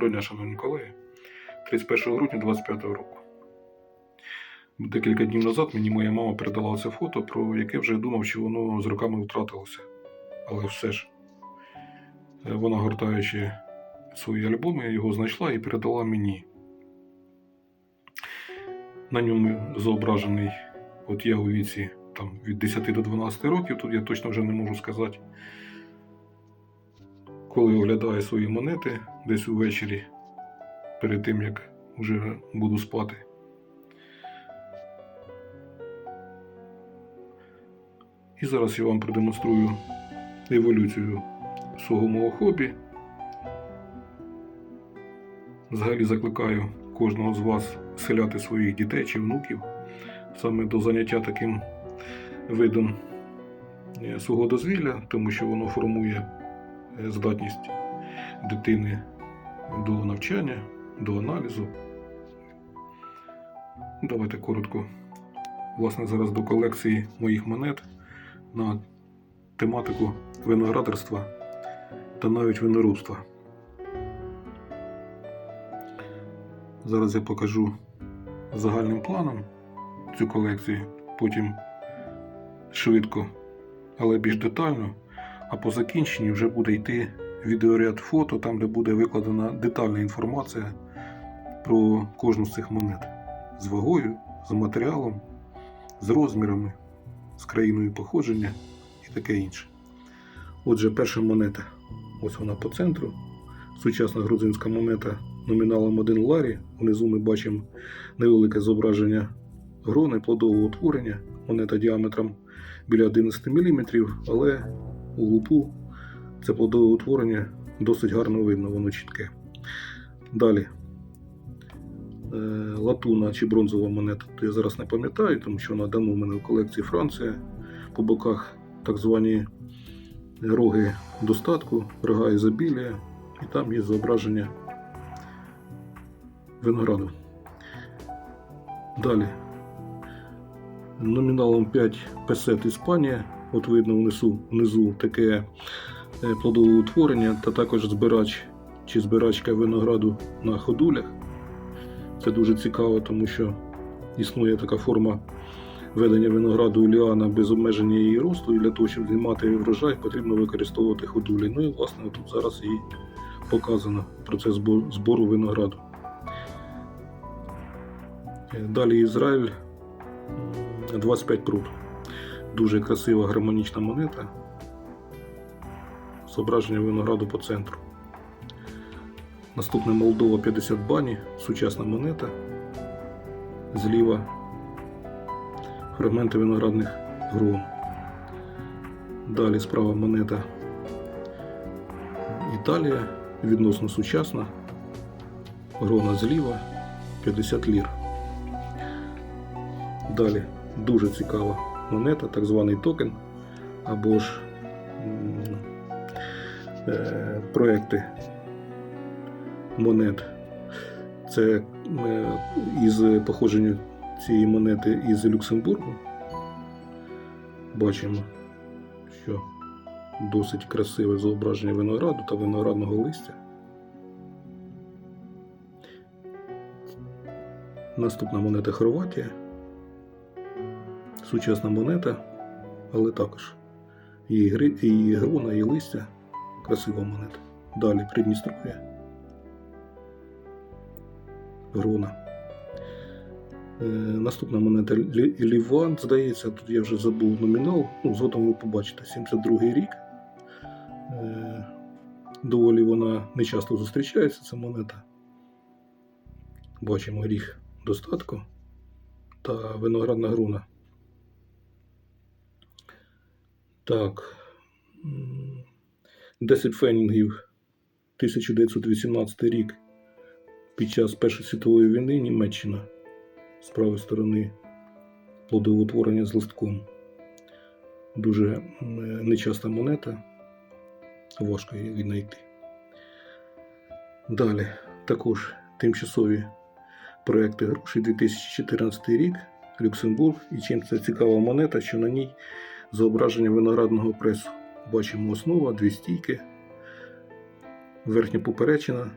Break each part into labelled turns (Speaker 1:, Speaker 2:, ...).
Speaker 1: Доброго дня, шановні колеги. 31 грудня 25 року. Декілька днів назад мені моя мама передала це фото, про яке вже думав, що воно з роками втратилося. Але все ж, е, вона, гортаючи свої альбоми, його знайшла і передала мені. На ньому зображений, от я у віці там, від 10 до 12 років, тут я точно вже не можу сказати коли оглядаю свої монети десь увечері, перед тим як вже буду спати. І зараз я вам продемонструю еволюцію свого мого хобі. Взагалі закликаю кожного з вас селяти своїх дітей чи внуків саме до заняття таким видом е, свого дозвілля, тому що воно формує здатність дитини до навчання, до аналізу. Давайте коротко. Власне, зараз до колекції моїх монет на тематику виноградарства та навіть виноробства. Зараз я покажу загальним планом цю колекцію, потім швидко, але більш детально. А по закінченні вже буде йти відеоряд фото, там де буде викладена детальна інформація про кожну з цих монет з вагою, з матеріалом, з розмірами, з країною походження і таке інше. Отже, перша монета. Ось вона по центру. Сучасна грузинська монета номіналом 1 ларі. Внизу ми бачимо невелике зображення грони плодового утворення. Монета діаметром біля 11 мм, але у лупу це плодове утворення досить гарно видно, воно чітке. Далі. Е, Латуна чи бронзова монета, то я зараз не пам'ятаю, тому що вона давно в мене в колекції Франція. По боках так звані роги достатку, рога ізобілія, і там є зображення винограду. Далі. Номіналом 5 песет Іспанія. От видно внизу, внизу таке е, плодове утворення та також збирач чи збирачка винограду на ходулях. Це дуже цікаво, тому що існує така форма ведення винограду ліана без обмеження її росту, і для того, щоб знімати врожай, потрібно використовувати ходулі. Ну і власне тут зараз і показано процес збору винограду. Е, Далі Ізраїль 25 прут. Дуже красива гармонічна монета. Зображення винограду по центру. Наступне Молдова 50 бані, сучасна монета. Зліва фрагменти виноградних грон. Далі справа монета Італія, відносно сучасна. Грона зліва 50 лір. Далі дуже цікава монета, так званий токен, або ж е, проекти монет. Це е, із походження цієї монети із Люксембургу. Бачимо, що досить красиве зображення винограду та виноградного листя. Наступна монета Хорватія. Сучасна монета, але також її, гри, її грона, і листя. Красива монета. Далі Придністров'я. Грона. Е, наступна монета Ліван, здається, тут я вже забув номінал. Ну, згодом ви побачите, 72-й рік. Е, доволі вона не часто зустрічається, ця монета. Бачимо ріг достатку та виноградна груна. Так. М, 10 фенінгів 1918 рік. Під час Першої світової війни Німеччина з правої сторони плодовотворення з листком. Дуже нечаста монета. Важко її віднайти. Далі також тимчасові проекти грошей 2014 рік, Люксембург. І чим це цікава монета, що на ній зображення виноградного пресу. Бачимо основа, дві стійки, верхня поперечина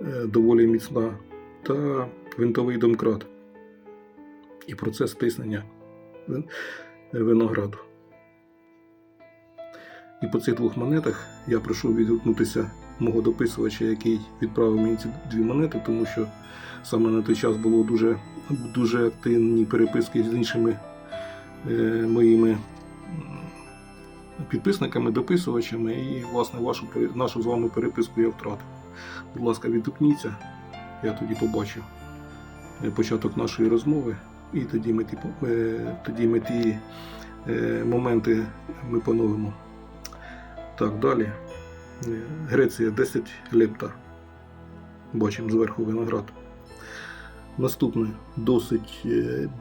Speaker 1: е, доволі міцна, та винтовий домкрат і процес тиснення винограду. І по цих двох монетах я прошу відгукнутися мого дописувача, який відправив мені ці дві монети, тому що саме на той час було дуже, дуже активні переписки з іншими е, моїми підписниками, дописувачами, і власне вашу нашу з вами переписку я втратив. Будь ласка, відгукніться, я тоді побачив е, початок нашої розмови, і тоді ми ті, е, тоді ми ті е, моменти ми поновимо. Так, далі. Греція 10 лепта. Бачимо зверху виноград. Наступне досить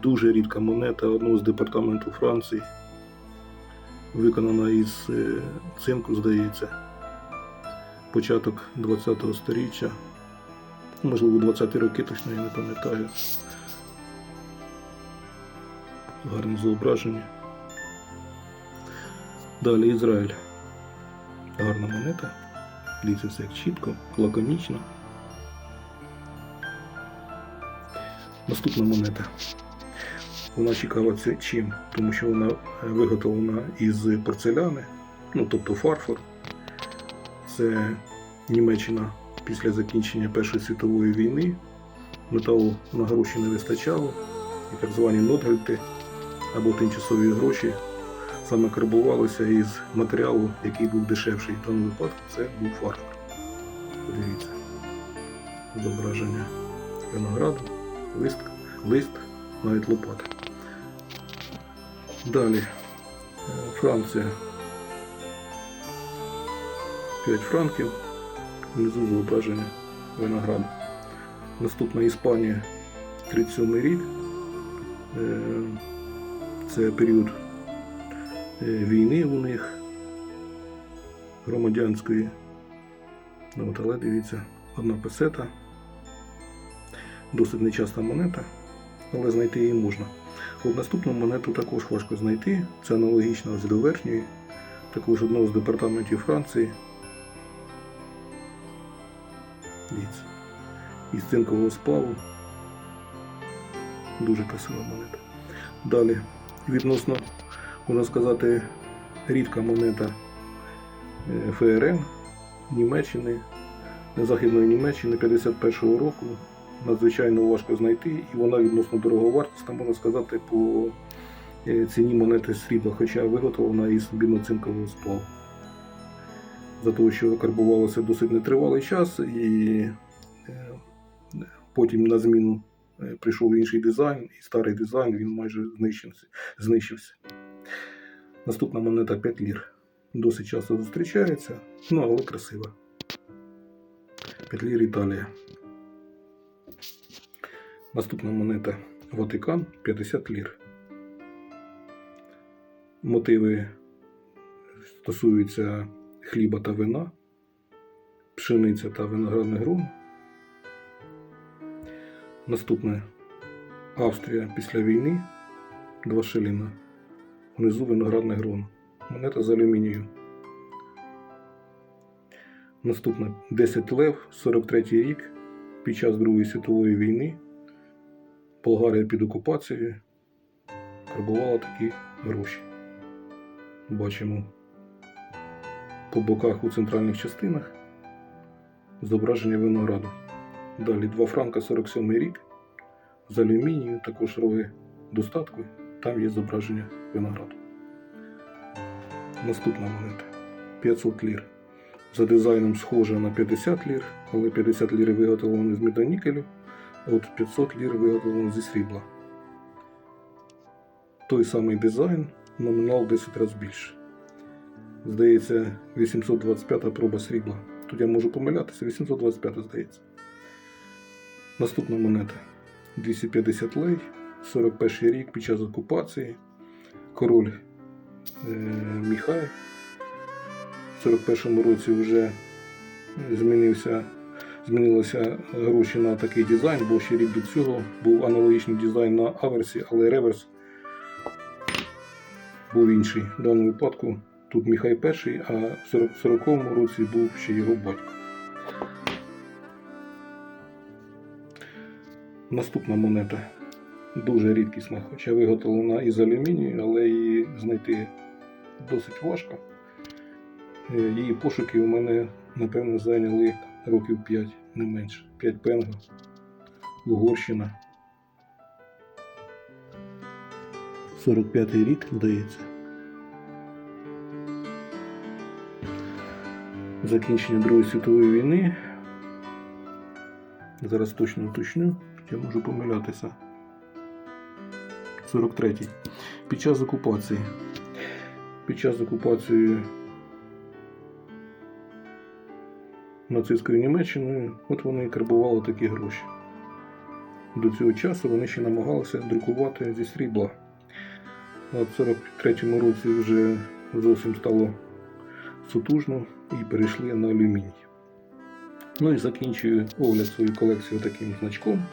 Speaker 1: дуже рідка монета одного з департаменту Франції. Виконана із е, цинку, здається. Початок 20-го сторіччя. Можливо, 20-ті роки, точно я не пам'ятаю. Гарне зображення. Далі Ізраїль. Гарна монета. Дивіться все як чітко, лаконічно. Наступна монета. Вона цікава це чим? Тому що вона е, виготовлена із порцеляни, ну тобто фарфор. Це Німеччина після закінчення Першої світової війни. Металу на гроші не вистачало, і так звані нотгельти або тимчасові гроші саме карбувалися із матеріалу, який був дешевший. В даному випадку це був фарфор. Подивіться. Зображення винограду, лист, лист, навіть лопата. Далі е, Франція. 5 франків. Внизу зображення винограду. Наступна Іспанія 37 рік. Е, Це період е, війни у них громадянської. Ну, От, але дивіться, одна песета. Досить нечаста монета, але знайти її можна. От наступну монету також важко знайти. Це аналогічна ось до верхньої, також одного з департаментів Франції. Дивіться. Із цинкового сплаву. Дуже красива монета. Далі, відносно, можна сказати, рідка монета е, ФРН Німеччини, Західної Німеччини 51-го року. Надзвичайно важко знайти, і вона відносно дороговартісна, можна сказати, по е, ціні монети срібла, хоча виготовлена із біноцинкового сплаву. За того, що карбувалося досить нетривалий час, і е, потім на зміну е, прийшов інший дизайн, і старий дизайн він майже знищився. Наступна монета 5 лір. Досить часто зустрічається, ну але красива. 5 лір Італія. Наступна монета Ватикан 50 лір. Мотиви стосуються хліба та вина, пшениця та виноградний ґрунт. Наступне Австрія після війни 2 шиліна. Внизу виноградний ґрунт. Монета з алюмінію. Наступне 10 лев, 43 рік, під час Другої світової війни. Болгарія під окупацією карбувала такі гроші. Бачимо по боках у центральних частинах зображення винограду. Далі 2 франка 47 рік з алюмінію, також роги достатку, там є зображення винограду. Наступна монета 500 лір. За дизайном схожа на 50 лір, але 50 лір виготовлено з медонікелю, от 500 лір виготовлено зі срібла. Той самий дизайн, номінал 10 разів більше. Здається, 825 проба срібла. Тут я можу помилятися, 825 здається. Наступна монета 250 лей, 41 рік під час окупації. Король е, Міхай. В 41-му році вже змінився, змінилися гроші на такий дизайн, бо ще рік до цього був аналогічний дизайн на аверсі, але реверс був інший. В даному випадку тут Міхай перший, а в 40 40-му році був ще його батько. Наступна монета дуже рідкісна, хоча виготовлена із алюмінію, але її знайти досить важко. Е, Її пошуки у мене, напевно, зайняли років 5, не менше. 5 пенго. Угорщина. 45-й рік, здається. Закінчення Другої світової війни. Зараз точно уточню, я можу помилятися. 43-й. Під час окупації. Під час окупації нацистською Німеччиною, от вони і карбували такі гроші. До цього часу вони ще намагалися друкувати зі срібла. А в 43-му році вже зовсім стало сутужно і перейшли на алюміній. Ну і закінчую огляд свою колекцію таким значком.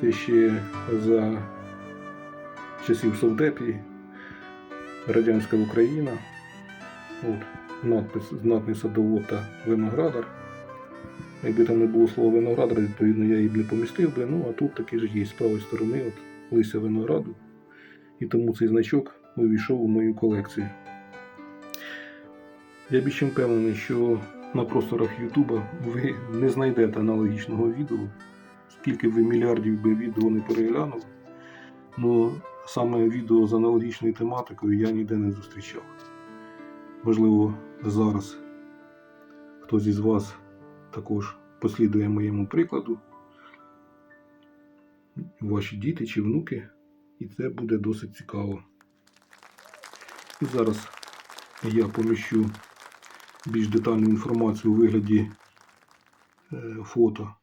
Speaker 1: Це ще за часів Совдепії, Радянська Україна. От, надпис знатний садовод та виноградар. Якби там не було слова виноградар, відповідно, я її б не помістив би. Ну, а тут таки ж є з правої сторони от, лися винограду. І тому цей значок увійшов у мою колекцію. Я більш чим впевнений, що на просторах Ютуба ви не знайдете аналогічного відео, скільки б ви мільярдів би відео не переглянули. Ну, саме відео з аналогічною тематикою я ніде не зустрічав. Можливо, зараз хтось із вас також послідує моєму прикладу, ваші діти чи внуки, і це буде досить цікаво. І зараз я поміщу більш детальну інформацію у вигляді е, фото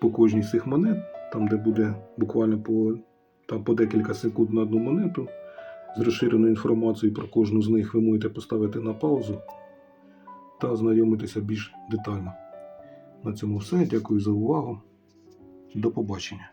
Speaker 1: по кожній з цих монет, там де буде буквально по, там, по декілька секунд на одну монету. З розширеною інформацією про кожну з них ви можете поставити на паузу та ознайомитися більш детально. На цьому все. Дякую за увагу. До побачення.